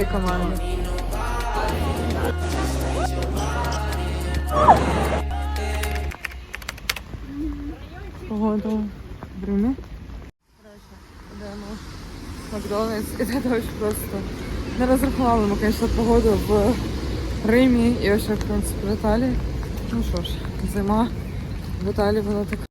окей команда. Погода в в Макдональдс, і це дощ просто. Не розрахували ми, звісно, погоду в Римі і ось, в принципі, в Італії. Ну що ж, зима в Італії вона така.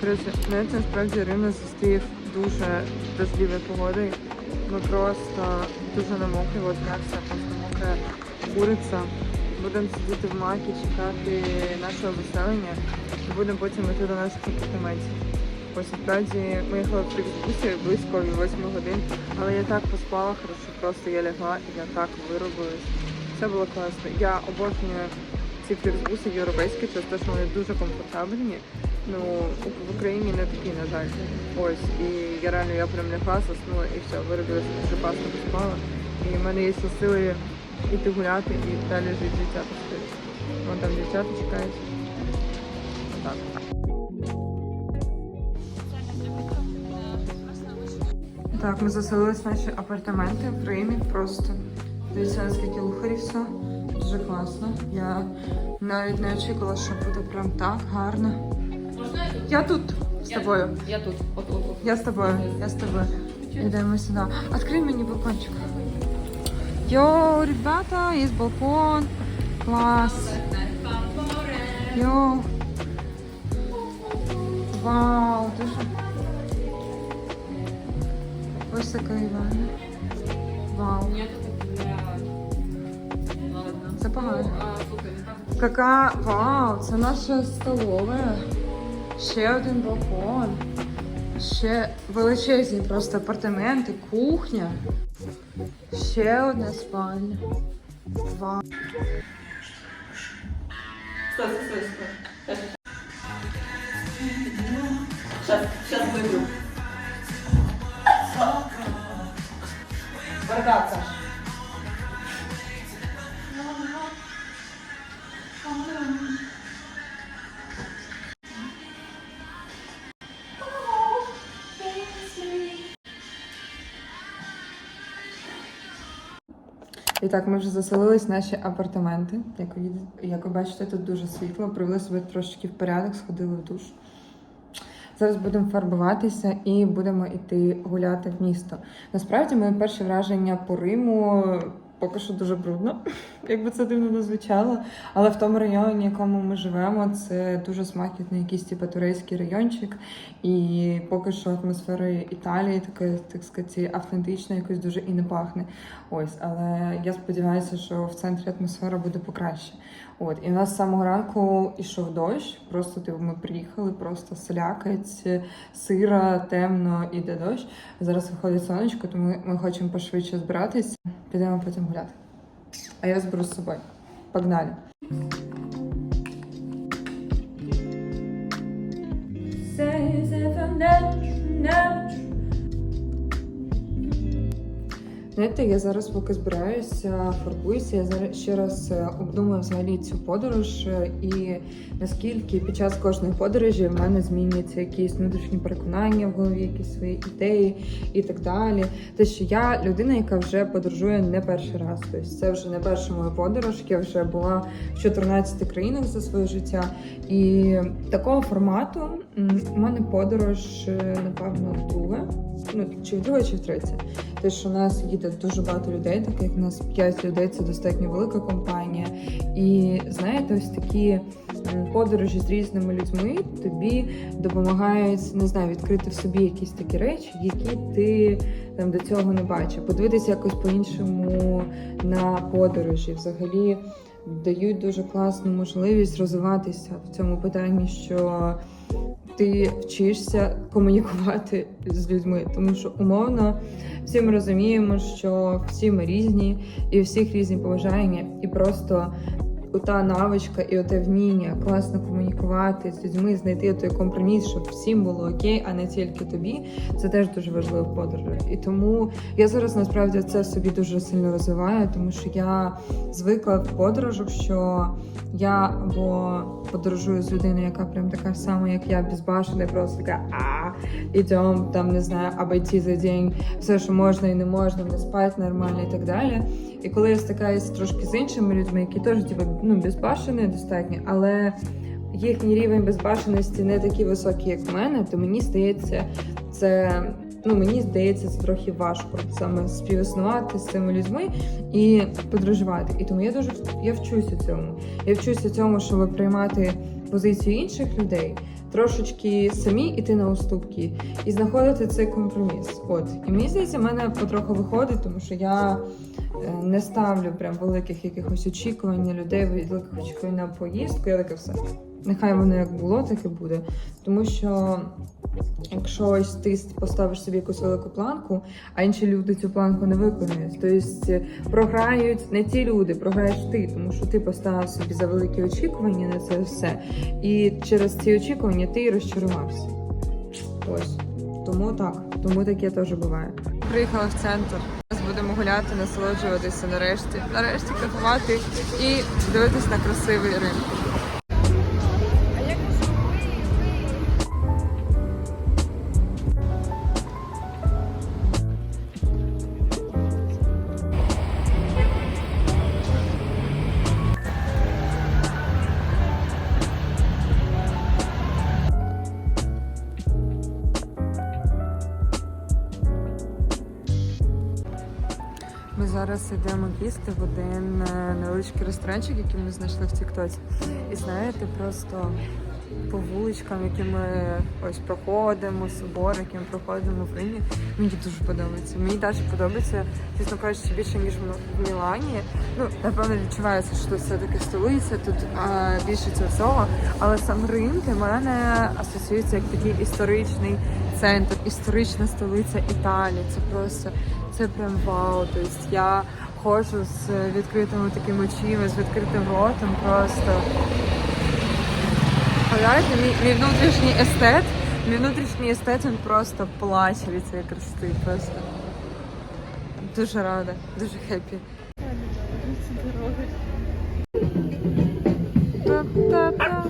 Коротше, навіть насправді Рим зустрів дуже дождливою погодою. Ми просто дуже намокли, от м'ясо, просто мокра куриця. Будемо сидіти в макі, чекати нашого виселення і будемо потім йти до наших апартаментів. Ось насправді ми їхали в Фріксбусі близько 8 годин, але я так поспала, хорошо, просто я лягла і я так виробилась. Це було класно. Я обожнюю ці фліксбуси європейські, через те, що вони дуже комфортабельні. Ну, в Україні не такі, на жаль. Ось, і я реально я прям лягла, заснула і все, виробилася дуже класно поспала. І в мене є ще сили іти гуляти і далі жити життя пустити. Вон там дівчата чекають. Отак. Так, ми заселились в наші апартаменти в Римі. Просто дивіться, наскільки лухарі все. Дуже класно. Я навіть не очікувала, що буде прям так гарно. Я тут з тобою. Я тут. От, от, от. Я з тобою, я з тобою. Йдемо сюди. Открий мені балкончик. Йоу, ребята, є балкон. Клас. Йоу. Вау, дуже. Ось така Івана. Вау. Це погано. А, слухай, не так. Яка вау, це наша столова. Ще один балкон. Ще величезні просто апартаменти, кухня. Ще одна спальня. Вау. Стой, стой, стой. Бардак, Саш. І так, ми вже заселились в наші апартаменти. Як ви, як ви бачите, тут дуже світло. Привели себе трошечки в порядок, сходили в душ. Зараз будемо фарбуватися і будемо йти гуляти в місто. Насправді, моє перше враження по Риму поки що дуже брудно, якби це дивно не звучало. Але в тому районі, в якому ми живемо, це дуже смакітний якийсь типу турецький райончик. І поки що атмосферою Італії, таке, так сказати, автентично, якось дуже і не пахне. Ось, але я сподіваюся, що в центрі атмосфера буде покраще. От, і у нас з самого ранку ішов дощ. Просто типу, ми приїхали, просто слякать, сира, темно, іде дощ. Зараз виходить сонечко, тому ми хочемо пошвидше збиратись. Підемо потім гуляти. А я зберу с собой. Погнали! Says Знаєте, я зараз поки збираюся, фарбуюся, я зараз ще раз е, обдумую взагалі цю подорож е, і наскільки під час кожної подорожі в мене змінюються якісь внутрішні переконання в голові, якісь свої ідеї і так далі. Те, що я людина, яка вже подорожує не перший раз. Тобто це вже не перша моя подорож, я вже була в 14 країнах за своє життя. І такого формату у мене подорож, е, напевно, друга. Ну, чи в друге, чи в третє. Те, що у нас їде дуже багато людей, так як нас 5 людей, це достатньо велика компанія. І знаєте, ось такі подорожі з різними людьми тобі допомагають не знаю, відкрити в собі якісь такі речі, які ти там до цього не бачив. Подивитися якось по-іншому на подорожі. Взагалі дають дуже класну можливість розвиватися в цьому питанні, що ти вчишся комунікувати з людьми, тому що умовно всі ми розуміємо, що всі ми різні, і у всіх різні побажання, і просто ота навичка і оте вміння класно комунікувати з людьми, знайти той компроміс, щоб всім було окей, а не тільки тобі. Це теж дуже важливо в подорожах. І тому я зараз насправді це собі дуже сильно розвиваю, тому що я звикла в подорожах, що я або подорожую з людиною, яка прям така сама, як я, безбашена, просто така а да, идем, там, не знаю, обойти за день все, що можна і не можна, не спати нормально і так далі. І коли я стикаюся трошки з іншими людьми, які теж типу, ну, безбашені достатньо, але їхній рівень безбашеності не такий високий, як в мене, то мені здається, це. Ну, мені здається, це трохи важко саме співіснувати з цими людьми і подорожувати. І тому я дуже я вчуся цьому. Я вчуся цьому, щоб приймати позицію інших людей, трошечки самі іти на уступки і знаходити цей компроміс. От і мені здається, в мене потроху виходить, тому що я е, не ставлю прям великих якихось очікувань на людей, великих очікувань на поїздку. Я таке все. Нехай воно як було, так і буде. Тому що якщо ось ти поставиш собі якусь велику планку, а інші люди цю планку не виконують, тобто програють не ті люди, програєш ти, тому що ти поставив собі за великі очікування на це все. І через ці очікування ти розчарувався. Ось. Тому так, тому таке теж буває. Приїхала в центр. Зараз будемо гуляти, насолоджуватися нарешті. Нарешті кайфувати і дивитись на красивий ринок. Зараз йдемо їсти в один е, невеличкий ресторанчик, який ми знайшли в Тіктоці. І знаєте, просто по вуличкам, які ми ось проходимо, собор, які ми проходимо в Римі, мені дуже подобається. Мені навіть подобається, чесно кажучи, більше ніж в Мілані. Ну, напевно, відчувається, що тут все-таки столиця, тут а, більше цього всього. Але сам Рим для мене асоціюється як такий історичний центр, історична столиця Італії. Це просто це прям вау. Тобто я ходжу з відкритими такими очима, з відкритим ротом. Просто Пам'ятаєте, мій, мій внутрішній естет, мій внутрішній естет він просто плаче від цієї красоти. Просто дуже рада, дуже хеппі. Та-та-та.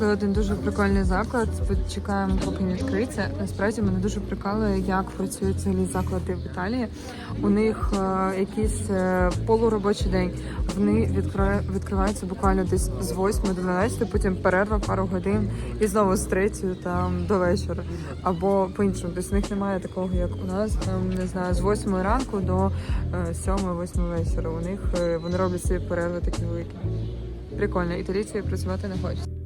В один дуже прикольний заклад. Чекаємо, поки він відкриється. Насправді мене дуже прикалує, як працюють цілі заклади в Італії. У них е, якийсь е, полуробочий день. Вони відкриває, відкриваються буквально десь з 8 до 12, потім перерва пару годин і знову з 3 там до вечора. Або по-іншому. Тобто в них немає такого, як у нас, там не знаю, з 8 ранку до 7-8 вечора. У них е, вони роблять ці перерви такі великі. Прикольно, італійці працювати не хочуть.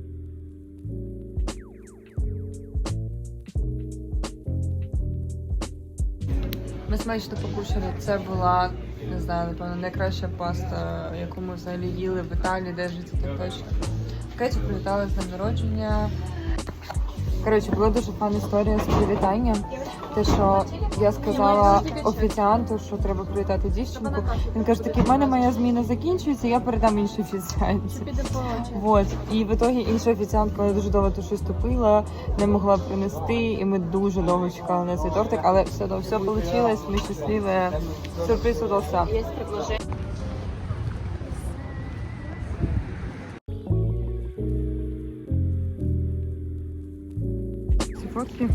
Смачно покушали. Це була, не знаю, напевно, найкраща паста, яку ми взагалі їли в Італії, де жити точно. Кеті привітала з днем народження. Коротше, була дуже фан історія з привітанням. Те, що я сказала офіціанту, що треба привітати дівчинку. Він каже, такий, в мене моя зміна закінчується, я передам іншій офіціанті. Вот. І в ітогі інша офіціантка вона дуже довго тут щось топила, не могла принести, і ми дуже довго чекали на цей тортик, але все все вийшло, ми щасливі. Сюрприз удався. Ці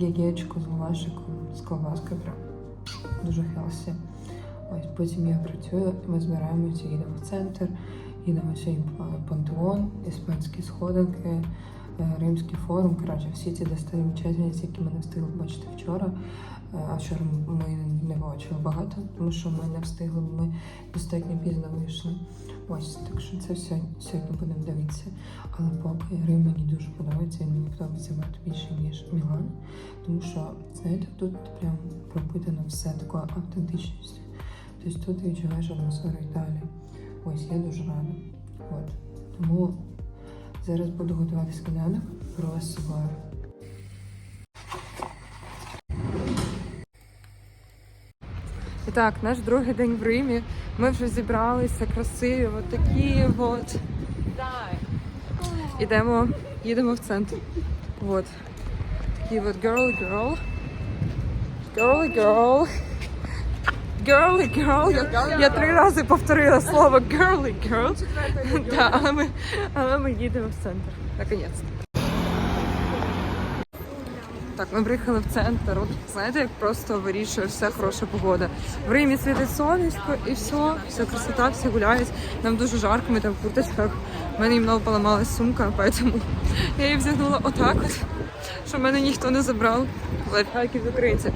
гігечко з лавашиком, з колбаскою. Прям дуже хелсі. Ось потім я працюю, ми збираємося, їдемо в центр, їдемо сьогодні в пантеон, іспанські сходинки, Римський форум. Коротше, всі ці достопримічательності, які ми не встигли бачити вчора. Е, А вчора ми не бачили багато, тому що ми не встигли, ми достатньо пізно вийшли. Ось, так що це все сьогодні будемо дивитися. Але поки Рим мені дуже подобається, він мені подобається багато більше, ніж Мілан. Тому що, знаєте, тут прям пропитано все такою автентичністю. Тобто тут відчуваєш атмосферу Італії. Ось я дуже рада. От. Тому зараз буду готувати сніданок про собою. І так, наш другий день в Римі. Ми вже зібралися красиві, от такі от. Ідемо, їдемо в центр. От. Такі от girl, girl. Girl, girl. Girly girl. Я, я три рази повторила слово girly girl. Да, але, ми, але ми їдемо в центр. Наконець. Так, ми приїхали в центр. От знаєте, як просто вирішує все хороша погода. В Римі світить сонечко і все, все красота, всі гуляють. Нам дуже жарко, ми там в курточках. У мене немного поламалась сумка, поэтому я її взягнула отак от, щоб мене ніхто не забрав. Лайфхаки з українців.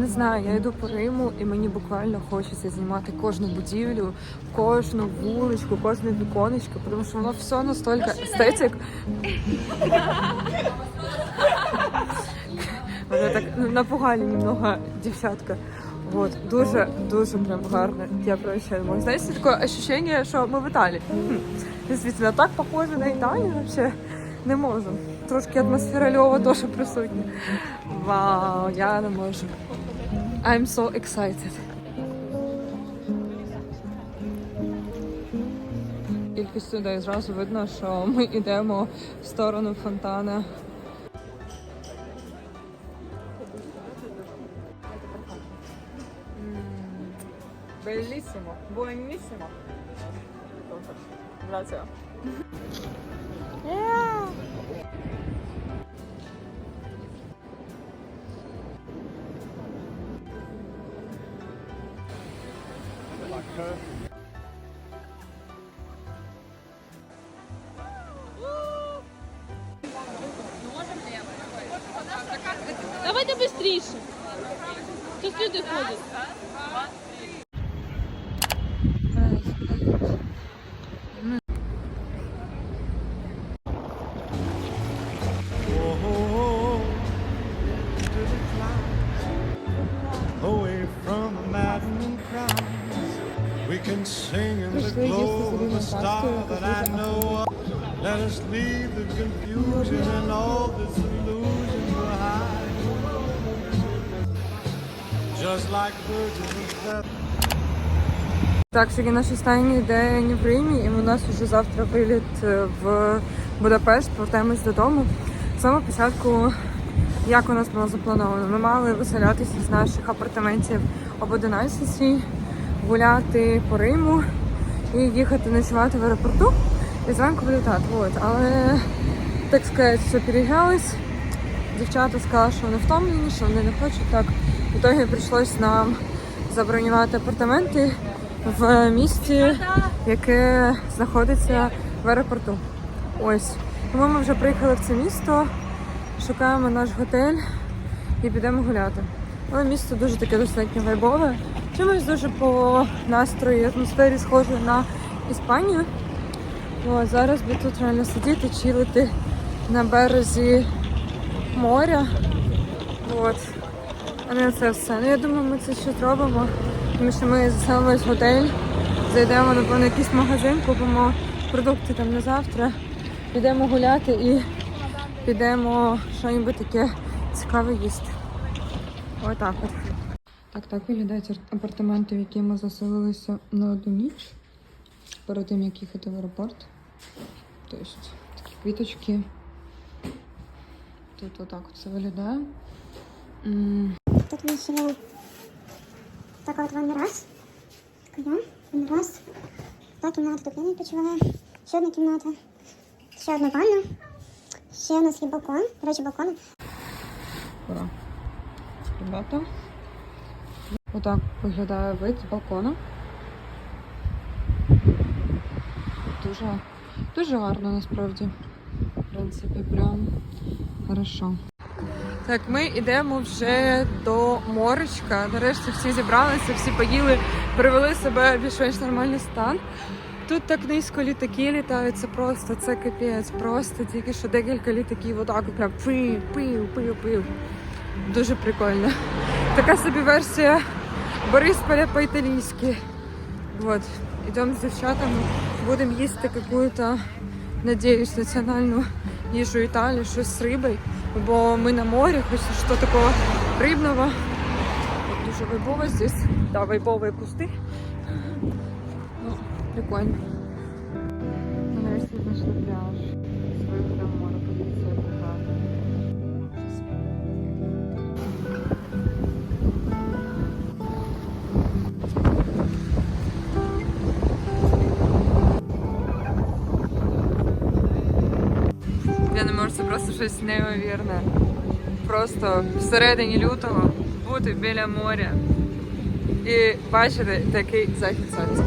Не знаю, я йду по Риму і мені буквально хочеться знімати кожну будівлю, кожну вуличку, кожне віконечко, тому що воно все настільки естетик. Мене так напугали немного дівчатка. Вот, дуже, дуже прям гарно. Я прощаю. можу. Знаєте, таке ощущение, що ми в Італії. Хм. Дійсно, так похоже на Італію вообще не можу. Трошки атмосфера Львова теж присутня. Вау, я не можу. I'm so excited. Кількість людей зразу видно, що ми йдемо в сторону фонтана. Bellissimo, buonissimo. Grazie. Marke confusion and all this illusion behind. Just like birds of a. Так, сьогодні наш останній день в Римі, і у нас вже завтра виліт е, в Будапешт, повертаємось додому. Самого початку, як у нас було заплановано, ми мали виселятися з наших апартаментів об 11, гуляти по Риму і їхати ночувати в аеропорту і зранку вилітати. От. Але, так сказати, все перегралось. Дівчата сказали, що вони втомлені, що вони не хочуть так. В ітогі прийшлось нам забронювати апартаменти в місті, яке знаходиться в аеропорту. Ось. Тому ми вже приїхали в це місто, шукаємо наш готель і підемо гуляти. Але місто дуже таке достатньо вайбове. Чимось дуже по настрою і атмосфері схоже на Іспанію. О, зараз би тут реально сидіти, чилити на березі моря. От. А не це все. Ну я думаю, ми це ще зробимо. Тому що ми заселились в готель, зайдемо напевно, якийсь магазин, купимо продукти там на завтра, підемо гуляти і підемо щось таке цікаве їсти. Отак от. Так, так виглядають апартаменти, в які ми заселилися на одну ніч перед тим, як їхати в аеропорт. Тобто такі квіточки. Тут отак от все виглядає. Тут ми ще є така от ванна раз. Така я, ванна раз. Та кімната тут я не відпочиваю. Ще одна кімната. Ще одна ванна. Ще у нас є балкон. До речі, балкон. Ура. Ребята. Отак виглядає вид з балкона. Дуже, дуже гарно насправді. В принципі, прям хорошо. Так, ми йдемо вже до моречка. Нарешті всі зібралися, всі поїли, привели себе в більш-менш нормальний стан. Тут так низько літаки літають, це просто це капець. Просто тільки що декілька літаків отак прям пив, пив, пив, пив. Дуже прикольно. Така собі версія Борисполя по-італійськи. Вот. Идем с девчатами, будем їсти какую-то, надеюсь, національну їжу Італії, щось з рибою, бо ми на морі, хоч що такого рибного. Дуже вайбово здесь. Да, вайбові кусти. Ну, прикольно. Щось неймовірне. Просто всередині лютого бути біля моря і бачити такий захід сонця.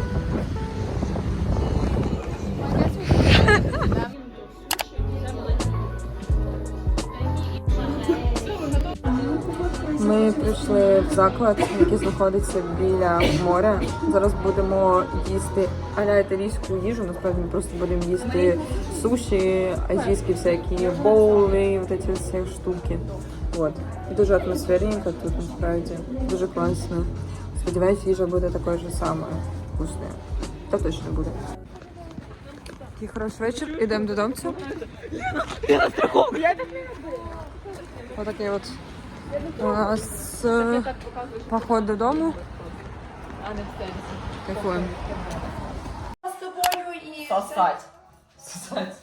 Прийшли в заклад, який знаходиться біля моря. Зараз будемо їсти аля італійську їжу. Насправді ми просто будемо їсти суші, азійські всякі боули, вот эти всі штуки. Вот. І дуже атмосферненько тут насправді. Дуже класно. Сподіваюсь, їжа буде такою ж самою вкусною. Та точно буде. Такий хороший вечір. Ідемо додому. Отакий от у нас е, поход додому. Кайфуємо. Сосать. Сосать.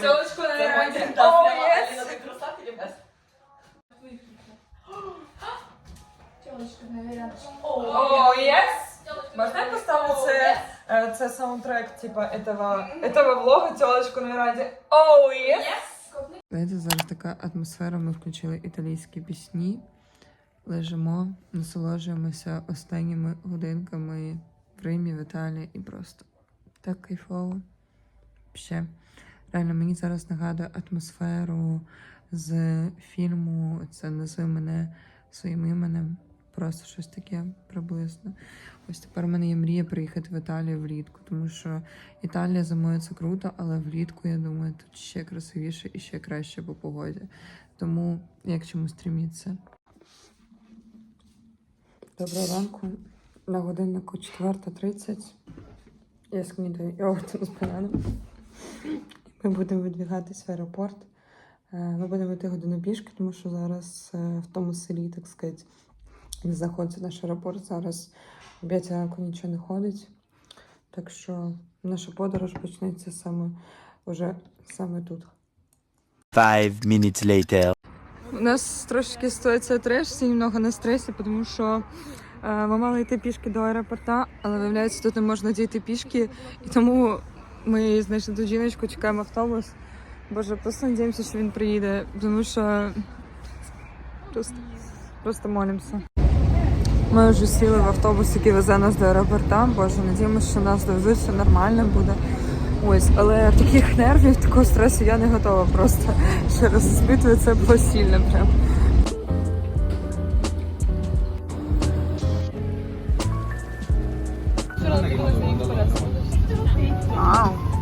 Тілочку на Заходи. раді. Да, О, прямо єс! Аліна, ти красавка или без? О, єс! Можна я поставлю це, е, це саундтрек, типа, этого, этого влога тілочку на раді? О, єс! Знаєте, зараз така атмосфера, ми включили італійські пісні, лежимо, насолоджуємося останніми годинками в Римі, в Італії і просто так кайфово. Ще. Реально, мені зараз нагадує атмосферу з фільму Це назви мене своїм іменем. Просто щось таке приблизно. Ось тепер у мене є мрія приїхати в Італію влітку, тому що Італія зимою це круто, але влітку, я думаю, тут ще красивіше і ще краще по погоді. Тому як чому стріміться. Доброго ранку. На годиннику 4.30. Я снідаю йогуртом з бананом. Ми будемо видвігатись в аеропорт. Е, Ми будемо йти годину пішки, тому що зараз е, в тому селі, так сказати, знаходиться наш аеропорт. Зараз 5 ранку нічого не ходить. Так що наша подорож почнеться саме уже саме тут. Five minutes later. У нас трошки ситуація треш, всі немного на стресі, тому що е, ми мали йти пішки до аеропорта, але виявляється, тут не можна дійти пішки. І тому ми знайшли ту жіночку, чекаємо автобус. Боже, просто надіємося, що він приїде, тому що просто, просто молимося. Ми вже сіли в автобус, який везе нас до аеропорта. Боже, надіємося, що нас довезуть, все нормально буде. Ось, але таких нервів, такого стресу я не готова просто ще раз іспитую, це було сильно прям.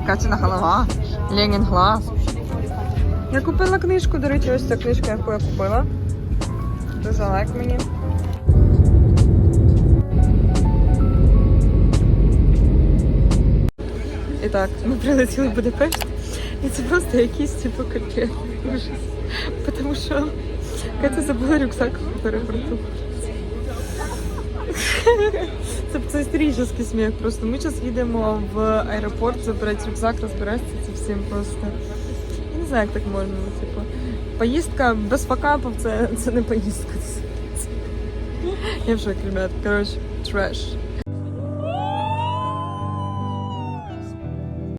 Катіна голова, Ленін глаз. Я купила книжку, до речі, ось ця книжка, яку я купила. Дуже лайк мені. І так, ми прилетіли в Будапешт, і це просто якийсь типу капець. Тому що Катя забула рюкзак в аеропорту. Це, це історичний сміх. Просто ми зараз їдемо в аеропорт забирати рюкзак, розбиратися це всім просто. Я не знаю, як так можна. ну, Типу, поїздка без факапів це, це не поїздка. Я в шокі, ребят. Коротше, треш.